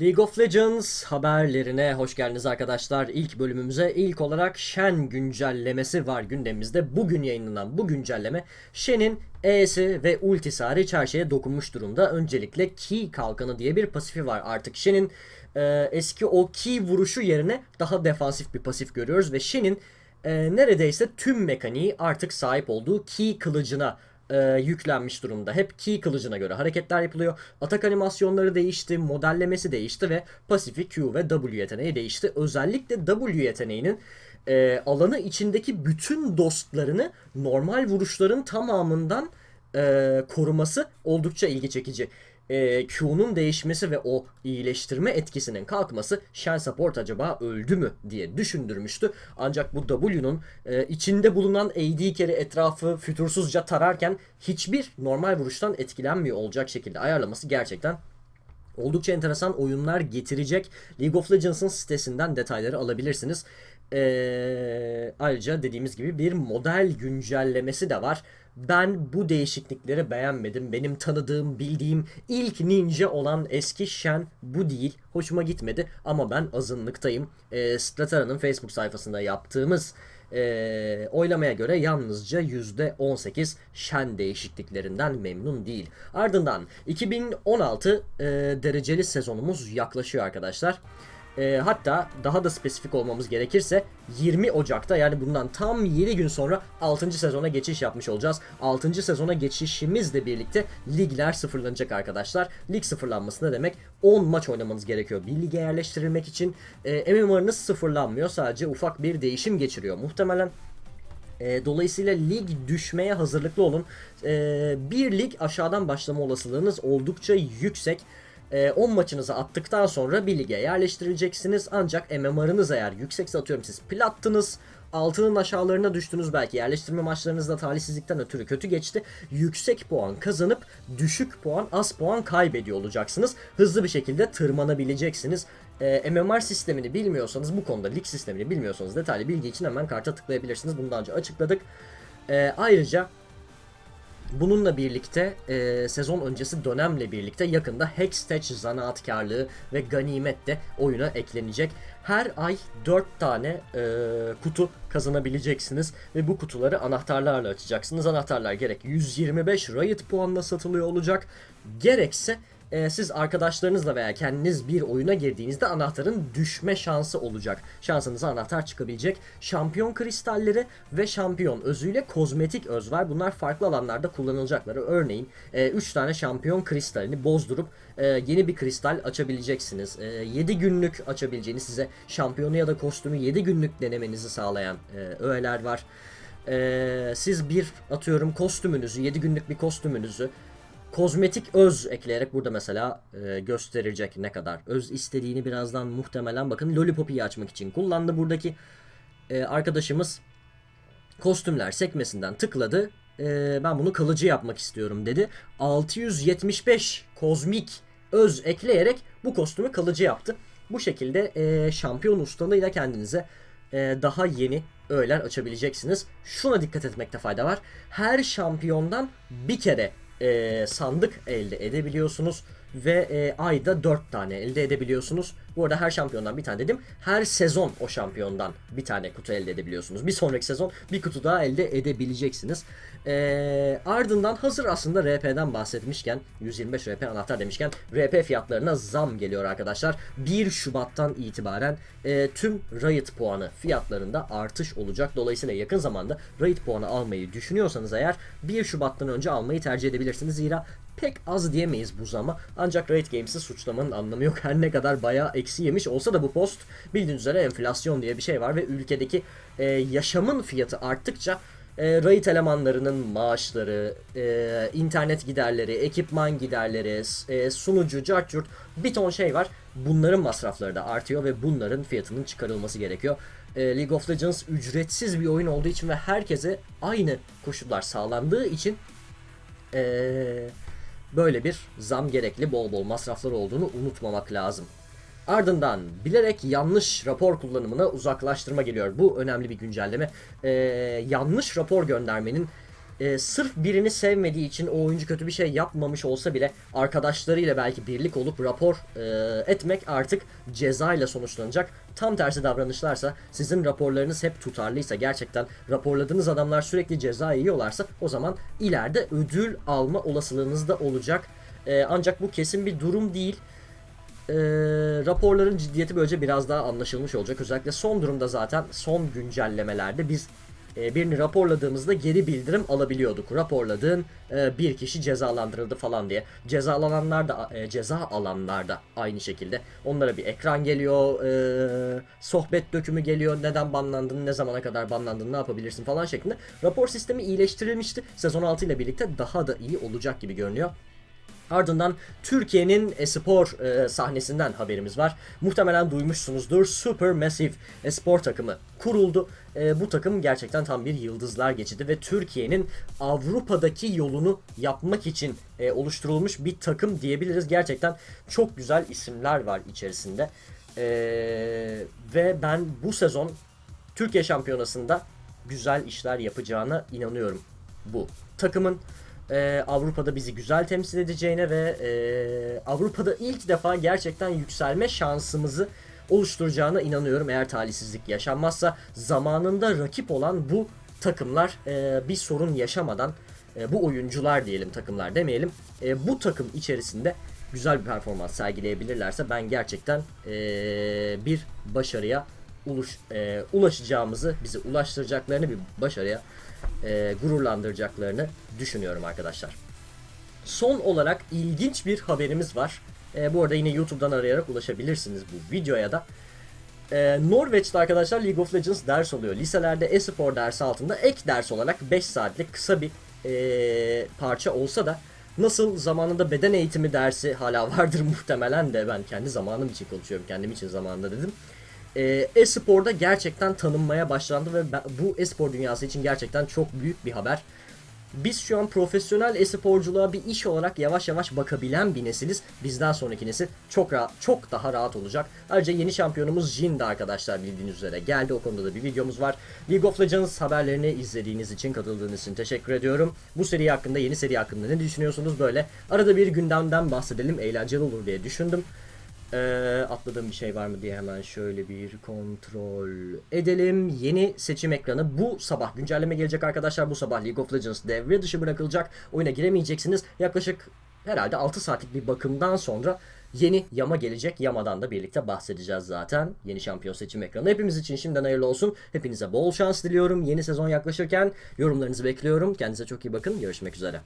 League of Legends haberlerine hoş geldiniz arkadaşlar. İlk bölümümüze ilk olarak Shen güncellemesi var gündemimizde. Bugün yayınlanan bu güncelleme Shen'in E'si ve ultisi hariç her şeye dokunmuş durumda. Öncelikle Ki kalkanı diye bir pasifi var. Artık Shen'in e, eski o Ki vuruşu yerine daha defansif bir pasif görüyoruz ve Shen'in e, neredeyse tüm mekaniği artık sahip olduğu Ki kılıcına e, yüklenmiş durumda. Hep key kılıcına göre hareketler yapılıyor. Atak animasyonları değişti, modellemesi değişti ve pasifi Q ve W yeteneği değişti. Özellikle W yeteneğinin e, alanı içindeki bütün dostlarını normal vuruşların tamamından e, koruması oldukça ilgi çekici. E, Q'nun değişmesi ve o iyileştirme etkisinin kalkması Shen Support acaba öldü mü diye düşündürmüştü. Ancak bu W'nun e, içinde bulunan AD kere etrafı fütursuzca tararken hiçbir normal vuruştan etkilenmiyor olacak şekilde ayarlaması gerçekten Oldukça enteresan oyunlar getirecek. League of Legends'ın sitesinden detayları alabilirsiniz. Ee, ayrıca dediğimiz gibi bir model güncellemesi de var. Ben bu değişiklikleri beğenmedim. Benim tanıdığım, bildiğim ilk ninja olan eski Shen bu değil. Hoşuma gitmedi ama ben azınlıktayım. Ee, Stratera'nın Facebook sayfasında yaptığımız e, oylamaya göre yalnızca %18 Shen değişikliklerinden memnun değil. Ardından 2016 e, dereceli sezonumuz yaklaşıyor arkadaşlar. E, hatta daha da spesifik olmamız gerekirse 20 Ocak'ta yani bundan tam 7 gün sonra 6. sezona geçiş yapmış olacağız. 6. sezona geçişimizle birlikte ligler sıfırlanacak arkadaşlar. Lig sıfırlanması ne demek? 10 maç oynamanız gerekiyor. Bir lige yerleştirilmek için e, MMR'ınız sıfırlanmıyor. Sadece ufak bir değişim geçiriyor. Muhtemelen e, dolayısıyla lig düşmeye hazırlıklı olun. E, bir lig aşağıdan başlama olasılığınız oldukça yüksek. E, 10 maçınızı attıktan sonra bir lige yerleştirileceksiniz. Ancak MMR'ınız eğer yüksekse atıyorum siz plattınız. Altının aşağılarına düştünüz belki yerleştirme maçlarınızda talihsizlikten ötürü kötü geçti. Yüksek puan kazanıp düşük puan az puan kaybediyor olacaksınız. Hızlı bir şekilde tırmanabileceksiniz. Ee, MMR sistemini bilmiyorsanız bu konuda lig sistemini bilmiyorsanız detaylı bilgi için hemen karta tıklayabilirsiniz. Bunu daha önce açıkladık. Ee, ayrıca Bununla birlikte e, sezon öncesi dönemle birlikte yakında Hextech zanaatkarlığı ve ganimet de oyuna eklenecek. Her ay 4 tane e, kutu kazanabileceksiniz ve bu kutuları anahtarlarla açacaksınız. Anahtarlar gerek 125 Riot puanla satılıyor olacak gerekse e, siz arkadaşlarınızla veya kendiniz bir oyuna girdiğinizde anahtarın düşme şansı olacak. Şansınıza anahtar çıkabilecek. Şampiyon kristalleri ve şampiyon özüyle kozmetik öz var. Bunlar farklı alanlarda kullanılacakları. Örneğin 3 e, tane şampiyon kristalini bozdurup e, yeni bir kristal açabileceksiniz. E, 7 günlük açabileceğiniz size şampiyonu ya da kostümü 7 günlük denemenizi sağlayan e, öğeler var. E, siz bir atıyorum kostümünüzü 7 günlük bir kostümünüzü kozmetik öz ekleyerek burada mesela e, gösterecek ne kadar öz istediğini birazdan muhtemelen bakın Lollipop'u açmak için kullandı. Buradaki e, arkadaşımız kostümler sekmesinden tıkladı. E, ben bunu kalıcı yapmak istiyorum dedi. 675 kozmik öz ekleyerek bu kostümü kalıcı yaptı. Bu şekilde e, şampiyon ustalığıyla kendinize e, daha yeni öğeler açabileceksiniz. Şuna dikkat etmekte fayda var. Her şampiyondan bir kere e, sandık elde edebiliyorsunuz ve e, ayda 4 tane elde edebiliyorsunuz. Bu arada her şampiyondan bir tane dedim. Her sezon o şampiyondan bir tane kutu elde edebiliyorsunuz. Bir sonraki sezon bir kutu daha elde edebileceksiniz. E, ardından hazır aslında RP'den bahsetmişken 125 RP anahtar demişken RP fiyatlarına zam geliyor arkadaşlar. 1 Şubat'tan itibaren e, tüm Riot puanı fiyatlarında artış olacak. Dolayısıyla yakın zamanda Riot puanı almayı düşünüyorsanız eğer 1 Şubat'tan önce almayı tercih edebilirsiniz. Zira pek az diyemeyiz bu zama. Ancak Riot Games'i suçlamanın anlamı yok. Her ne kadar bayağı eksi yemiş olsa da bu post bildiğiniz üzere enflasyon diye bir şey var ve ülkedeki e, yaşamın fiyatı arttıkça e, Riot elemanlarının maaşları, e, internet giderleri, ekipman giderleri, e, sunucu, cartcurt bir ton şey var. Bunların masrafları da artıyor ve bunların fiyatının çıkarılması gerekiyor. E, League of Legends ücretsiz bir oyun olduğu için ve herkese aynı koşullar sağlandığı için eee böyle bir zam gerekli bol bol masraflar olduğunu unutmamak lazım. Ardından bilerek yanlış rapor kullanımına uzaklaştırma geliyor. Bu önemli bir güncelleme. Ee, yanlış rapor göndermenin e, sırf birini sevmediği için o oyuncu kötü bir şey yapmamış olsa bile arkadaşlarıyla belki birlik olup rapor e, etmek artık ceza ile sonuçlanacak. Tam tersi davranışlarsa sizin raporlarınız hep tutarlıysa gerçekten raporladığınız adamlar sürekli ceza yiyorlarsa o zaman ileride ödül alma olasılığınız da olacak. E, ancak bu kesin bir durum değil. E, raporların ciddiyeti böylece biraz daha anlaşılmış olacak. Özellikle son durumda zaten son güncellemelerde biz e, birini raporladığımızda geri bildirim alabiliyorduk. Raporladığın e, bir kişi cezalandırıldı falan diye. Cezalananlar da e, ceza alanlar da aynı şekilde. Onlara bir ekran geliyor, e, sohbet dökümü geliyor. Neden banlandın, ne zamana kadar banlandın, ne yapabilirsin falan şeklinde. Rapor sistemi iyileştirilmişti. Sezon 6 ile birlikte daha da iyi olacak gibi görünüyor. Ardından Türkiye'nin espor e, sahnesinden haberimiz var. Muhtemelen duymuşsunuzdur. Supermassive espor takımı kuruldu. E, bu takım gerçekten tam bir yıldızlar geçidi ve Türkiye'nin Avrupa'daki yolunu yapmak için e, oluşturulmuş bir takım diyebiliriz. Gerçekten çok güzel isimler var içerisinde. E, ve ben bu sezon Türkiye Şampiyonası'nda güzel işler yapacağına inanıyorum bu takımın e, Avrupa'da bizi güzel temsil edeceğine ve e, Avrupa'da ilk defa gerçekten yükselme şansımızı oluşturacağına inanıyorum. Eğer talihsizlik yaşanmazsa zamanında rakip olan bu takımlar e, bir sorun yaşamadan e, bu oyuncular diyelim takımlar demeyelim e, bu takım içerisinde güzel bir performans sergileyebilirlerse ben gerçekten e, bir başarıya uluş, e, ulaşacağımızı bizi ulaştıracaklarını bir başarıya e, gururlandıracaklarını düşünüyorum arkadaşlar. Son olarak ilginç bir haberimiz var. E, bu arada yine YouTube'dan arayarak ulaşabilirsiniz bu videoya da. E, Norveç'te arkadaşlar League of Legends ders oluyor. Liselerde e-spor dersi altında ek ders olarak 5 saatlik kısa bir e, parça olsa da nasıl zamanında beden eğitimi dersi hala vardır muhtemelen de ben kendi zamanım için konuşuyorum kendim için zamanında dedim. E, e-sporda gerçekten tanınmaya başlandı ve bu e-spor dünyası için gerçekten çok büyük bir haber. Biz şu an profesyonel e-sporculuğa bir iş olarak yavaş yavaş bakabilen bir nesiliz. Bizden sonraki nesil çok rahat, çok daha rahat olacak. Ayrıca yeni şampiyonumuz Jin de arkadaşlar bildiğiniz üzere geldi. O konuda da bir videomuz var. League of Legends haberlerini izlediğiniz için, katıldığınız için teşekkür ediyorum. Bu seri hakkında, yeni seri hakkında ne düşünüyorsunuz böyle? Arada bir gündemden bahsedelim, eğlenceli olur diye düşündüm. Ee, atladığım bir şey var mı diye hemen şöyle bir kontrol edelim. Yeni seçim ekranı bu sabah güncelleme gelecek arkadaşlar. Bu sabah League of Legends devre dışı bırakılacak. Oyuna giremeyeceksiniz. Yaklaşık herhalde 6 saatlik bir bakımdan sonra yeni yama gelecek. Yamadan da birlikte bahsedeceğiz zaten. Yeni şampiyon seçim ekranı. Hepimiz için şimdiden hayırlı olsun. Hepinize bol şans diliyorum. Yeni sezon yaklaşırken yorumlarınızı bekliyorum. Kendinize çok iyi bakın. Görüşmek üzere.